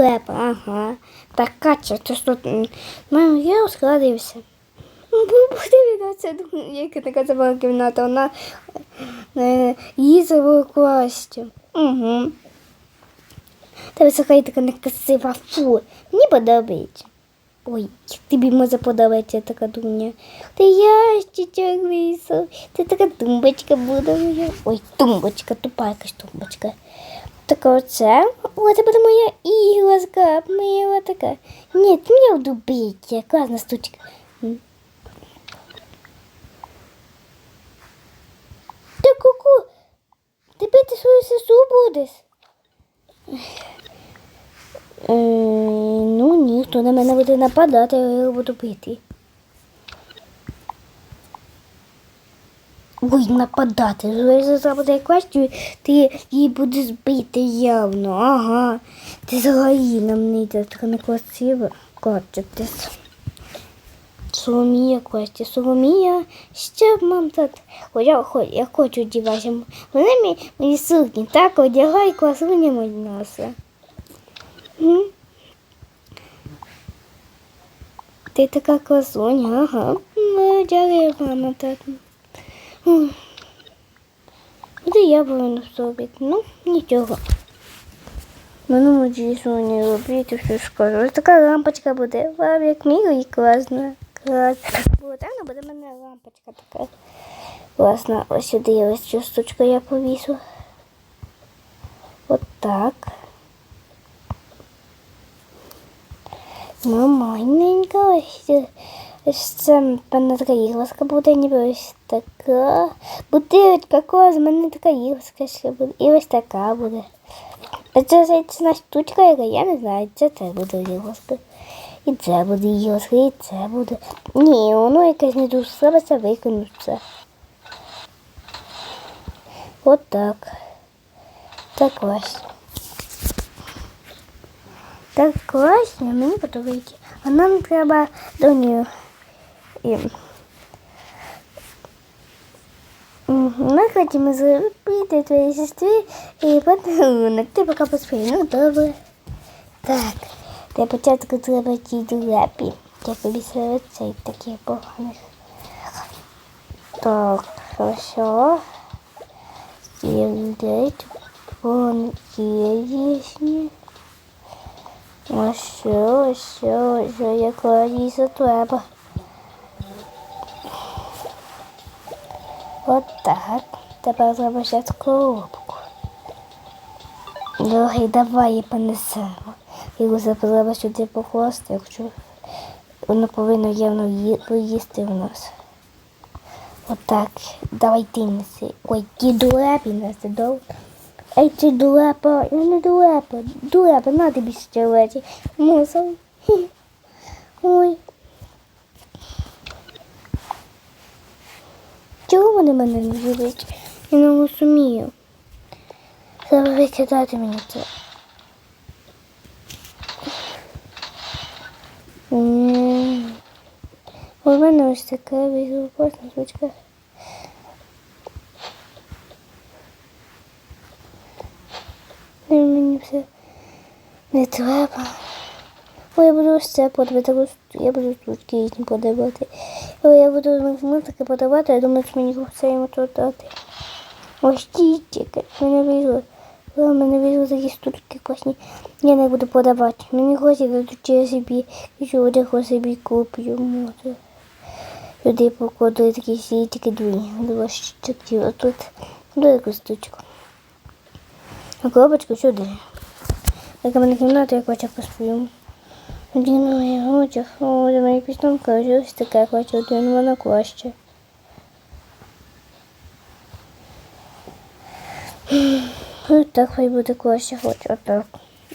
дулепа, ага. Так, Катя, ти що? Ну, я розкладився. Ну, Подивіться, яка така це була кімната, вона е, її забула. Угу. Тебе така така некрасива, фу, мені подобається. Ой, тобі може подобається така дуня. Ти ящичок висов, це така тумбочка буде. Ой, тумбочка, тупа якась тумбочка. Така оце. О, це буде моя іграшка, моя така. Ні, ти мені вдубиться, класна штучка. Ти ку-ку, ти бити свою сестру будеш? Е, ну ні, хто на мене буде нападати, я його буду бити. Ой, нападати. Якщо буде квестю, ти її будеш бити явно. Ага. Ти взагалі нам не йде така некрасиво. Качатись. Соломія Кості. Соломія, ще мам. Ой, Я, я хочу одягати. Вони мені, мені сукні так одягай, класуня мої носи. М? Ти така красуня, ага. Ну, дякую, мама, так. Куди я повинна зробити? Ну, нічого. Ну, ну, дійсно не робити, що скажу. Ось така лампочка буде. Вам як мило і класно. Класно. Було темно, буде в мене лампочка така. Класна. Ось сюди ось цю штучку я повісу. От так. Нормальненько. Ось Ось це певно така іграшка буде, ніби ось така. Бутилочка, клас, в мене така іграшка ще буде. І ось така буде. А це зайцена штучка, яка я не знаю, це це буде іграшка. І це буде іграшка, і це буде. Ні, воно якесь не дуже слабе, це викинуть це. От так. Так класно. Так класно, мені подобається. А нам треба до нього. М, Ми хочемо зробити твоїй сестрі і подарунок. Ти поки поспій. Ну, добре. Так. Для початку треба ті лапі. Я повісила цей такий поганий. Так, хорошо. Сделать вон яични. Ось все, ось все, ось все, як треба. От так. Тепер треба ще коробку. Дорогий, давай її понесемо. Його треба сюди покласти, якщо воно повинно явно поїсти в нас. Отак. Давай ти неси. Ой, ті дулепі неси, добре? Ей, ти дулепа, я не дулепа. Дулепа, на тобі щелеті. Мусор. Ой. Чого вони мене не люблять? Я не розумію. Треба викидати мені це. У мене ось така безопасна звичка. І мені все не треба. Ой, я буду це подавати, я буду тут різні подавати. Ой, я буду мультики подавати, я думаю, що мені все йому тут дати. Ось тітіки, мене візли. О, мене візли такі штучки класні. Я не буду подавати. Мені хочеться тут я собі, що одягу собі куплю, може. Сюди покладу такі сітики дві, два щитки, а тут велику штучку. А коробочку сюди. Як у мене кімната, я хочу посплю. Один одяг, о, до моєї піснонка, ось таке хочу, один вона краще. Ось так хай буде краще, хочу, отак.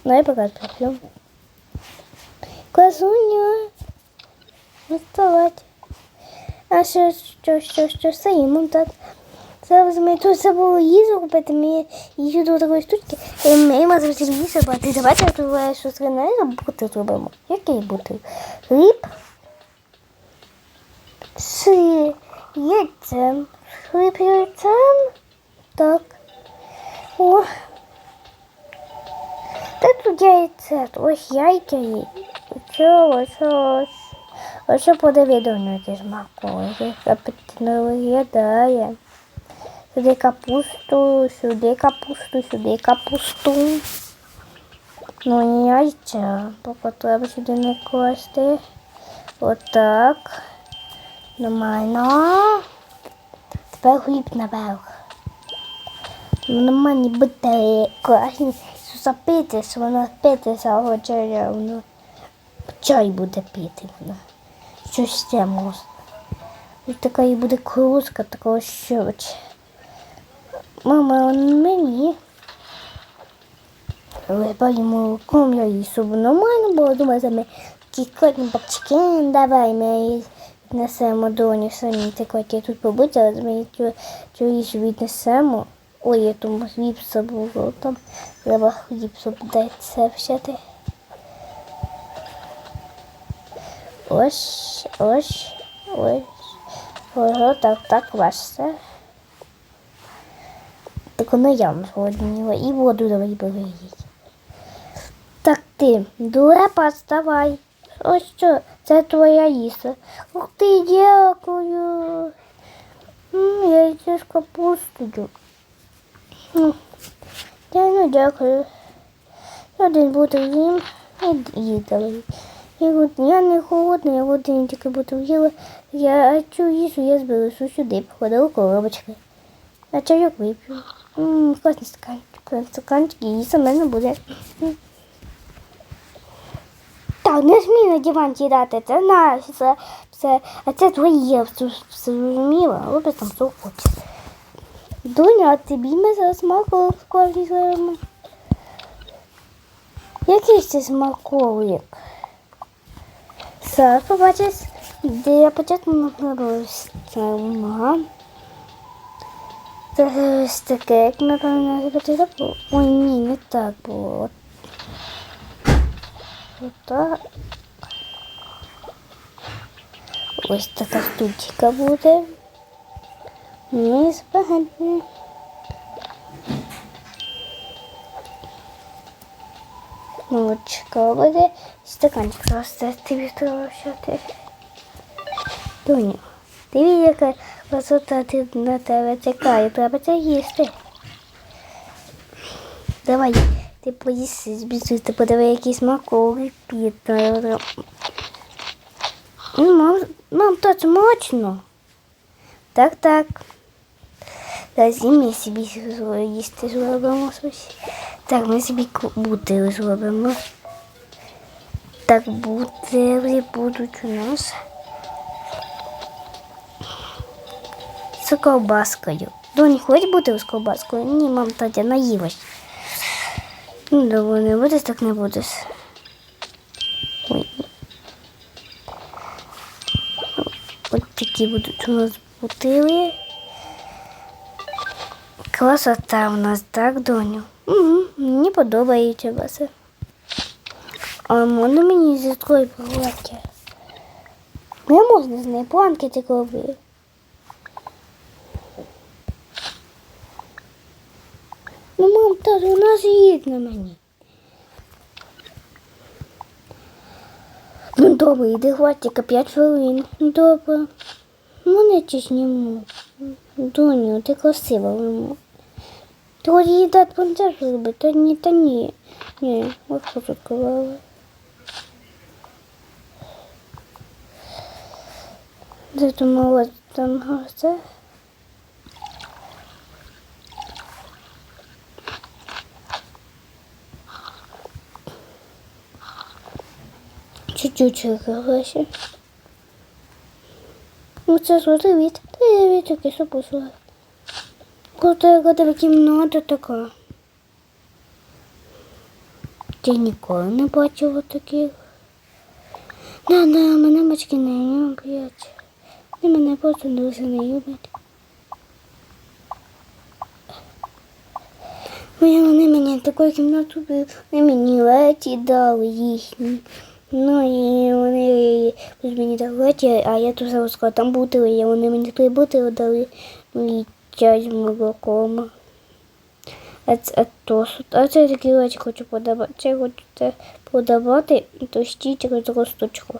Дай пока посплю. Класуня. Вставати. А що, що, що, що, стоїмо так. Зараз ми тут забули їжу купити, ми їжу до такої штучки. І ми можемо телевізор брати. Давайте я щось не бути зробимо. Який бути? Хліб з яйцем. Хліб яйцем. Так. О. Та тут яйце, ось яйця є. Що, ось, ось. Подиви до нього смакує. Апетитно виглядає. Сюди капусту, сюди капусту, сюди капусту. Ну, яйця, поки треба сюди не класти. Отак. Нормально. Тепер хліб наверх. Нормальні бутери, класні. Запитись, вона питися хоче явно. Чай буде пити вона. Щось ще можна. І така і буде кружка такого щось. Мама, он мені. Випав йому ком я їй щоб нормально було. Думаю, за ми кікотні бабчики, давай ми її віднесемо доню самі. Так от я тут побудь, але ми цю, їжу віднесемо. Ой, я тому хліб забула там. Треба хліб забудеться взяти. Ось, ось, ось. Ого, так, так, бачите. Так воно явно зголодніла. І воду давай бери. Так ти, дурепа, вставай. Ось що, це твоя їса. Ух ти, дякую. Я йду з капустою. Я ну дякую. Один бутер їм і їдали. Я, говорю, я не голодна, я один тільки бутер їла. Я цю їжу я зберу сюди, покладу коробочки. А чайок вип'ю. Класний стаканчик. Стаканчик і в мене буде. Так, не смій на диван сідати, це наше, це, це, а це твоє, зрозуміло, роби там що хочеш. Дуня, а тобі ми зараз складі зробимо. Який це смаколик? Зараз побачиш, де я початку набралась сама. Це ось таке, як напевно, започатку було. Ой, ні, не так було. Отак. Ось така штучка буде. Ну і спагетті. Молочка буде. Стаканчик це тобі треба взяти. Доню, диві, яка красота ти на тебе чекає. Треба це їсти. Давай, ти поїси збільшуй, ти подиви, який смаковий піт. Мам, мам, то смачно. Так, так. Зараз і собі їсти зробимо щось. Так, ми собі бутили зробимо. Так, бутили будуть у нас. З ковбаскою. Доні, хоч бути з ковбаскою? Ні, мам, Татя, наїлась. Ну, добре, не будеш, так не будеш. Ой. Ось такі будуть у нас бутили. Красота у нас, так, доню? Угу, мені подобається вас. А можна мені зі такої погладки? Не можна з неї планки такові. Ну, мам, та нас їдь на мені. Ну, добре, йди хватика 5 хвилин. Добре. Мене чи. Доню, ти красива виму. Ти хоч їй дати панцер зробити? Та ні, та ні. Ні, ось тут казала. Де думала, там це? Чуть-чуть гроші. Ну це злотий від. Та я від таки що пішла. Коли коли кімната така. Я ніколи не бачила таких. Да, да, мене батьки не люблять. І мене просто дуже не люблять. Вони мені таку кімнату вони мені леті дали їхні. Ну і вони мені дали а я тут зараз сказала, там бутили, і вони мені три бутили дали, ну і чай з молоком. А це такі речі хочу подавати. Це хочу це подавати, то ще через штучку.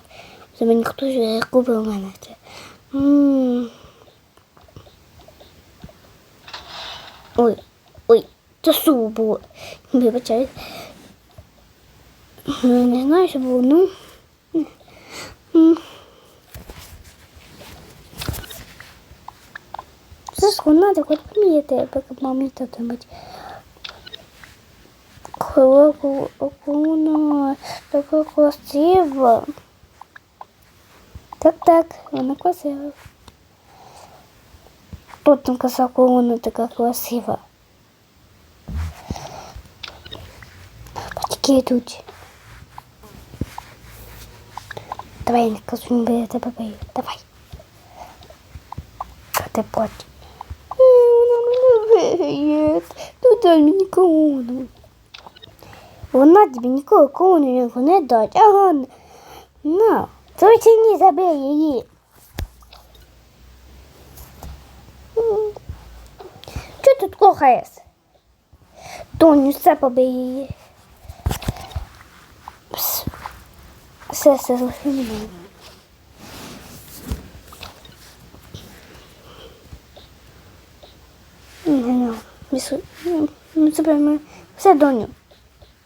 Це мені хтось купив мене це. Ой, ой, це суп було. Вибачаю. Ну, Не знаю, що було, ну. вона так от помієте, поки мамі та мать. Коробку окунула, така красива. Так, так, вона красива. Тут там коса корона така красива. Батьки йдуть. Давай, кажу, не тебе бою. Давай. А ти плачь. Ну дай мені корону. Вона тобі ніколи корону не дасть. Ага. На, тільки не забери її. Чого тут кохаєш? Тоню, все побий її. Все, все, залиши мене. Не ну, Ну, все доню.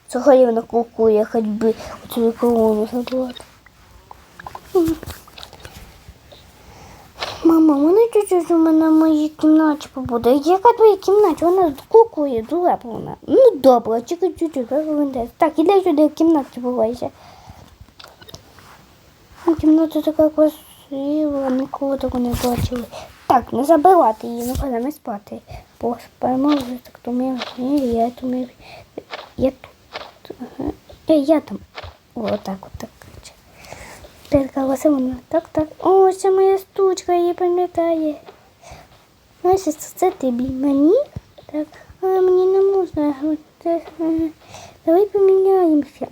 Сьогодні вона кукує, хоч би оцю корону забувати. Мама, вона чуть-чуть у мене в моїй кімнаті побуде. Яка твоя кімната? Вона кукує, дурепа вона. Ну добре, тільки чуть-чуть. Так, іди сюди в кімнаті бувайся. Ну, Кімната така красива, ніколи такого не бачили. Так, не забивати її, ну коли ми спати. Бо спимо вже так ми, ні, я ми, я тут, ага. Е, я там. О, так, от так. Така вона. Так, так. О, це моя штучка, її пам'ятає. Знаєш, це, тобі мені? Так, а мені не можна. Давай поміняємося.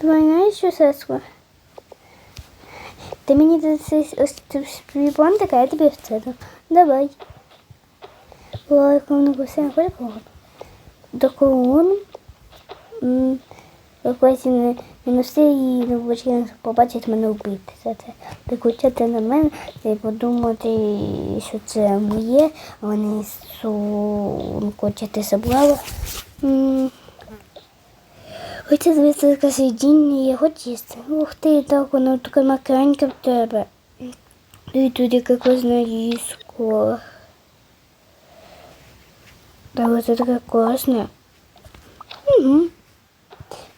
Що, Сеско? Ти мені даси ось свій бантик, а я тобі це дам. Давай. Ой, воно все прикольно. До корону. М, Якось не, не носи на вулиці, побачить мене вбити за це. Прикрутити на мене і подумати, що це моє, а вони хочете забрали. М, Хоча звідси якась їдіння, хочу їсти. Ух ти, так воно таке макареньке в тебе. І тут якось нарізко. Так, це таке класне. Угу.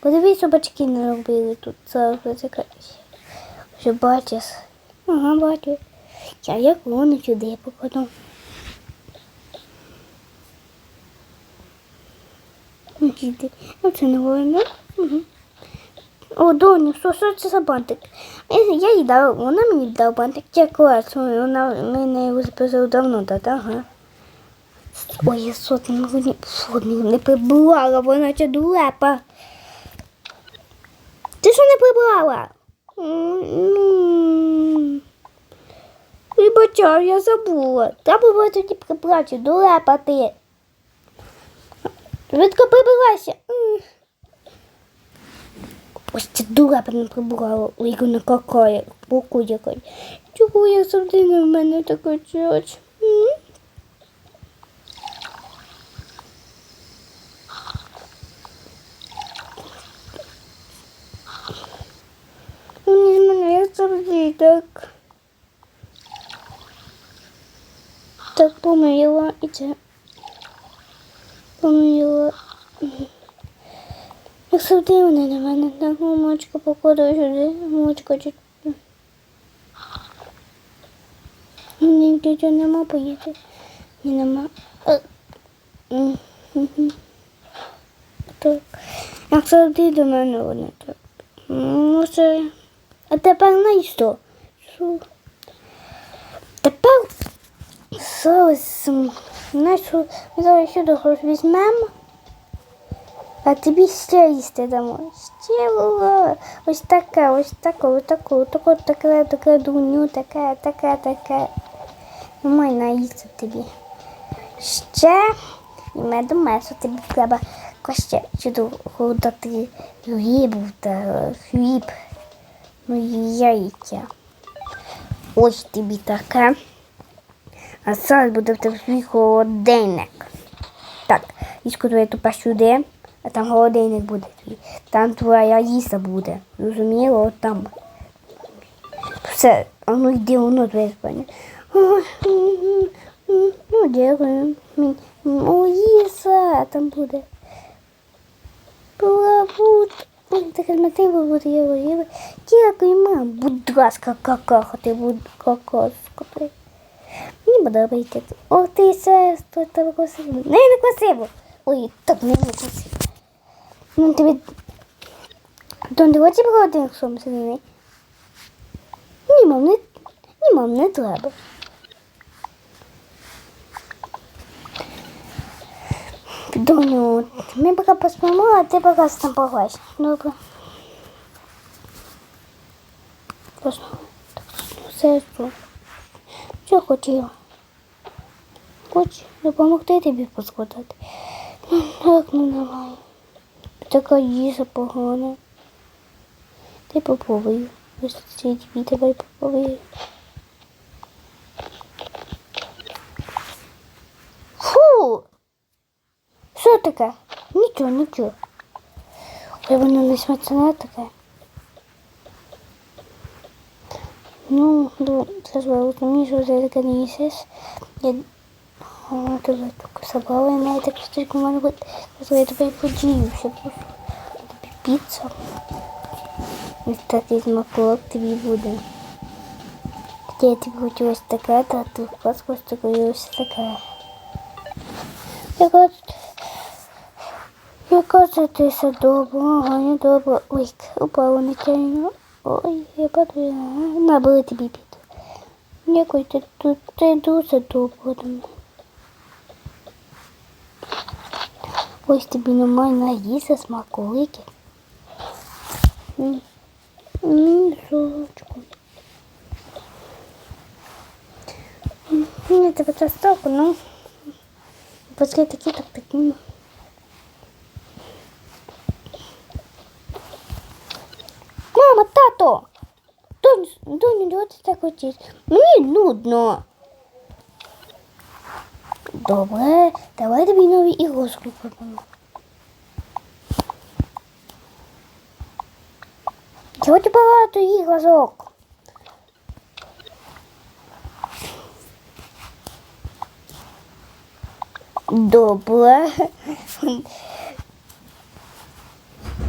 Подивись, собачки не робили тут зараз таке. Вже бачиш. Ага, бачу. Я як воно сюди покладу. Діти. Оце не воно. Угу. О, доню, що, що це за бантик? Я, я їй дав, вона мені дала бантик. Це клас, вона мене його записала давно, та, та, ага. Ой, я сотні не, сотні не прибрала, вона ця дулепа. Ти що не прибрала? Вибачаю, я забула. Треба було тоді прибрати, дулепа ти. Швидко прибилася. М. Ось ця дулепа не прибрала. Ой, вона какая, боку якась. Чого я завжди на мене така чач? Вони з мене як завжди так. Так помила і це. Помила. Як завжди вони на мене так мамочка покладу сюди. Чуть. Мені тетя нема поїти. Ні, нема. Е. Так. Як завжди до мене вони так. Це. А тепер на що? Тепер зараз нашу зараз сюди хоч візьмемо. А тобі ще їсти дамо. Ще було. Ось таке, ось таке, ось таке, ось таке, ось таке, таке дуню, таке, таке, таке. Ну, май наїсти тобі. Ще і медом месо. Тобі треба ще чудово дати рибу та хліб. Ну і яйця. Ось тобі таке. А зараз буде в тебе холодильник. Так, військо твоє тупа сюди, а там холодильник буде. Там твоя їса буде. Розуміло, от там. Все, а ну йди воно твоє спальня. Ну, дякую. О, їса там буде. Плавут. Так альтернатива буде, я говорила. Дякую, мам. Будь ласка, какахати, будь какашкати. Мені подобається. О, ти сестро, тебе красиво. Не, не красиво. Ой, так не, не красиво. Ну, тобі... Дон, хочеш брати, якщо ми сидимо? Ні, мам, не... Ні, мам, не треба. Доню, ми поки поспимо, а ти поки там пограєш. Добре. Просто, так, сестру. Що хотіла? Хоч допомогти тобі поскладати. Ну, як ну давай. Така їжа погана. Ти попробуй. Ось ці дві давай попробуй. Фу! Що таке? Нічого, нічого. Ой, воно не смачне таке. Ну, ну, це ж розумієш, що це таке не їсиш. Я О, тут так собрала, я навіть так стільки мене буде. Я тебе подіюся. Тобі піца. Ось такий смаколик тобі буде. Я тобі хочу ось таке, та ти класку ось таке ось таке. Яка яка це ти все добре, ага, не добре. Ой, упала нечайно. Ой, я падаю. Набили тобі під. Дякую, ти тут ти дуже добре. до мене. Ось тобі нормально їсти смаколики. М, м, Сочку. Ні, тебе це столько, ну. Пускай такі, так такі. Тато! Доню, чого ти так хочеш? Мені нудно. Добре, давай тобі нові іграшки купимо. Я хочу багато іграшок. Добре.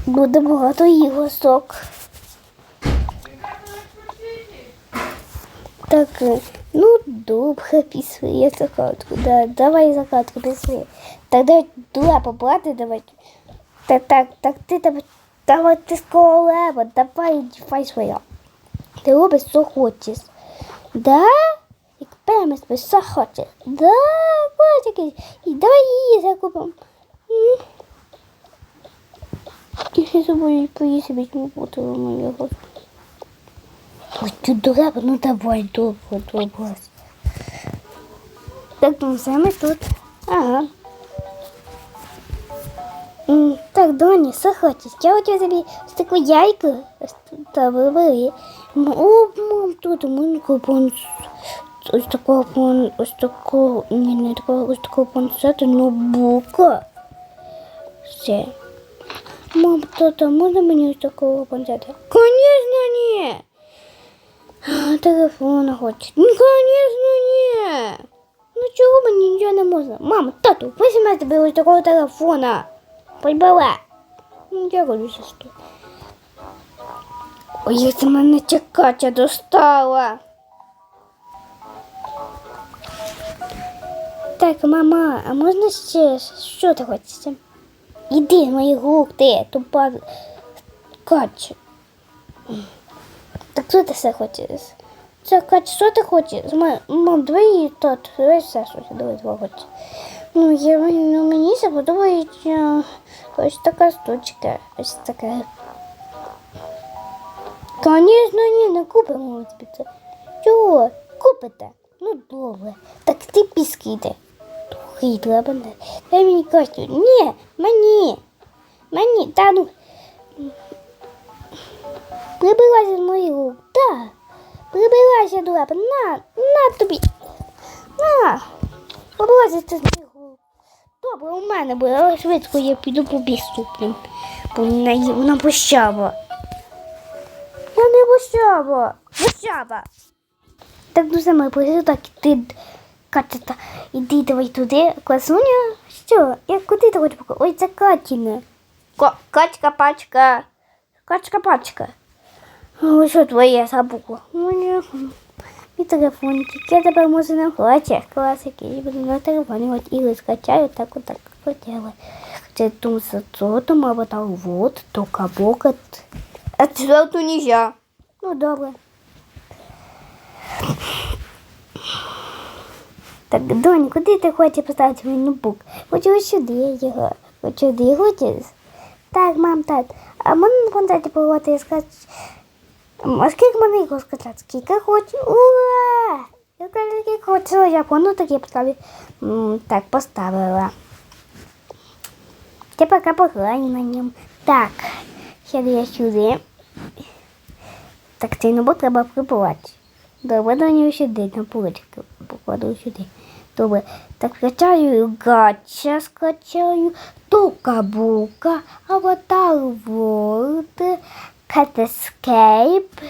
Буде багато іграшок. Так, ну добре, пішли, я закатку. Да, давай закатку пішли. Так давай дула побрати, давай. Так, так, так, ти давай, давай ти з королева, давай дівай своя. Ти робиш, що хочеш. Да? Як певно, що хочеш. Да, котики. І давай її закупимо. І ще собою поїсти візьму бутилу моєго. Ой, ти дурак, ну давай, добре, добре. Так, ну все ми тут. Ага. М, Так, Доні, що хочеш? Я хочу тобі ось таку яйку ось тут та вибери. М, О, мам, тут у мене купон з- ось такого план, ось такого, ні, не такого, ось такого планшета, ноутбука. Все. Мам, тата, можна мені ось такого планшета? Конечно, ні. Телефона хочет. Ну, конечно, не. Ну чого мені нічого не можна? Мама, тату, візьми тобі ось такого телефона. Подбила. Ну, дякую, сестру. Ой, як це мене чекача достала. Так, мама, а можна ще? Що ти хочеш? Іди з моїх рук, ти, тупа кача. Так що ти все хочеш? Це Катя, що ти хочеш? Мам, давай її тат, давай все щось, давай два хочеш. Ну, я, ну, мені це подобається ось така штучка, ось така. Звісно, ні, не купимо тобі це. Чого? Купите? Ну, добре. Так ти піски йди. Хай треба. Дай мені костю. Ні, мені. Мені, та ну. З моїх рук. Так. Прибилася до лапи. На, на тобі. На. Це з моїх рук. Добре, у мене буде, але швидко я піду по біступним. Бо вона, вона пощава. Я не пощава. Пощава. Так ну саме прийшли, так іди, Катя, іди давай туди, класуня. Що? Я куди ти показати? Ой, це Катіне. Ко, качка Ой, що твоє забула? Мій телефончик. Я тепер можу на хоче. Класики. Я буду на телефоні от ігри скачаю, так от так хотіла. Це тум с цотом, або так вот, то кабокат. А це то нельзя. Ну, добре. Так, донь, куди ти хочеш поставити мій ноутбук? Хочу сюди його. Хочу сюди хочеш? Так, мам, так. А можна на фонтаті погодити і сказати, а скільки мене його сказати? Скільки хочу? Ура! Я кажу, скільки хочу, я пону такі поставлю. Так, поставила. Я пока пограю на ньому. Так, сяду я сюди. Так, цей ноутбук треба прибувати. Добре, до нього сюди, на поличку. Покладу сюди. Добре. Так, скачаю гача, скачаю тука-бука, аватар World, Cat Escape.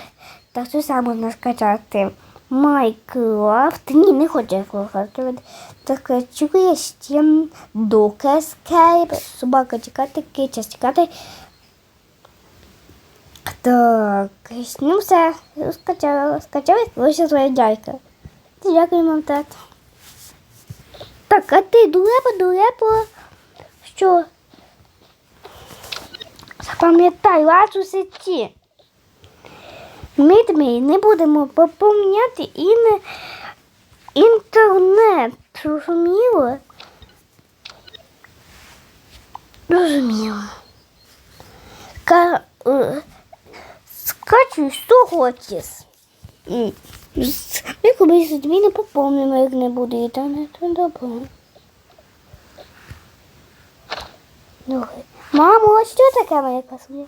Так, що саме можна скачати? Майнкрафт. Ні, не хочу я. Так, скачую ще Duck Escape, собака чекати, кича чекати. Так, ну все, скачала, скачала, ось твоя дядька. Дякую, мам, тат. Так, а ти дурепа, дурепа. Що? Запам'ятай, лаз у сеті. Ми тобі не будемо поповняти і не інтернет. Розуміло? Розуміло. Ка... Скачуй, що хочеш. Ми колись тобі не поповнимо, як не буде інтернету. Добре. Добре. Мамо, а що таке моя касуля?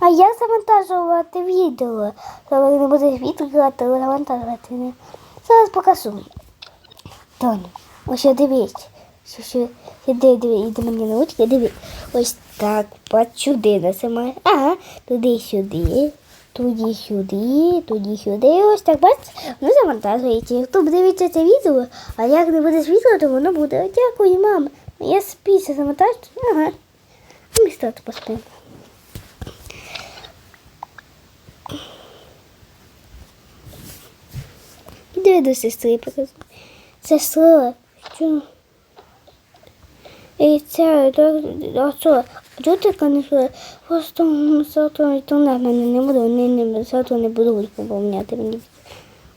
А як завантажувати відео? Коли не буде відео, то завантажувати не. Зараз покажу. Тоню, ось дивись. Що, що, іди, диви, іди мені на ручки, диви. Ось так, бачу, де насимає. Ага, туди сюди, туди сюди, туди сюди. Ось так, бач, воно завантажується. Хто дивиться це відео, а як не буде світло, то воно буде. Дякую, мам. Я спіся завантажу. Ага. А ми поспимо. Іди до сестри покажу. Сестра, що? І це, а? Чого ти канішла? Просто завтра інтернет мене не буде, вони не, завтра не будуть поповняти мені.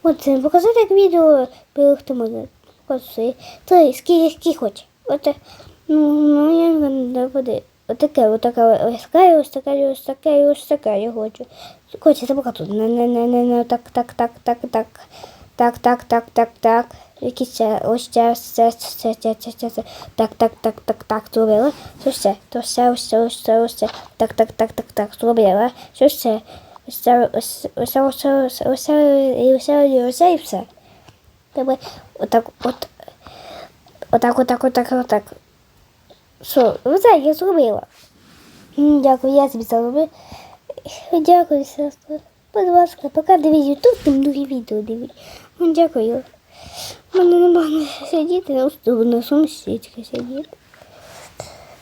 От це, показати як відео, берегти може. Покажи. Три, скільки, скільки хоче. Оце, ну, ну, я не буде. Отаке, отаке, ось таке, ось таке, ось таке, ось таке я хочу. Хоче, це покажу. Не, не, не, не, не, так, так, так, так, так. Так, так, так, так, так. Якісь це, ось це, це, це, це, це, це, це. Так, так, так, так, так, зробила. Що все, то все, ось це, ось це, ось це. Так, так, так, так, так, зробила. Що все. Це, ось це, ось це, ось це, ось це, ось це, ось це, і все. Тебе, отак, от, отак, отак, отак, отак. Що, оце я зробила. Дякую, я тобі зробив. Дякую, сестра. Будь ласка, поки дивись ютуб, там другі відео дивись. Ну, Дякую. У мене не можна сидіти, на стул, на сумсічки сидіти.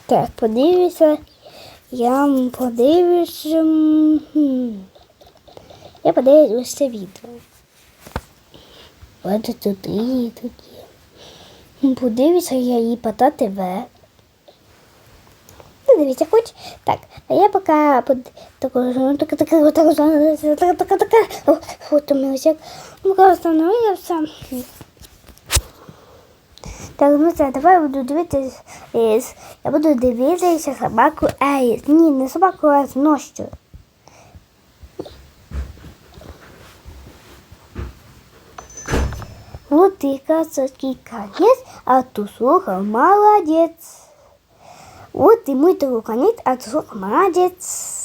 Так, подивися. Я подивлюся. Я подивлюсь це відео. Ось тут і тут є. М, Подивися я її пота ТВ. Ну, дивіться, хоч. Так, а я поки под такого така така така така така така О, утомилася. Поки встановився. Так, ну це, давай буду дивитися. е, з- Я буду дивитися собаку Ейс. Ні, не собаку, а знощу. Вот ты, красотский конец, а ты слухал молодец. Вот и мой друг конец, а ты молодец.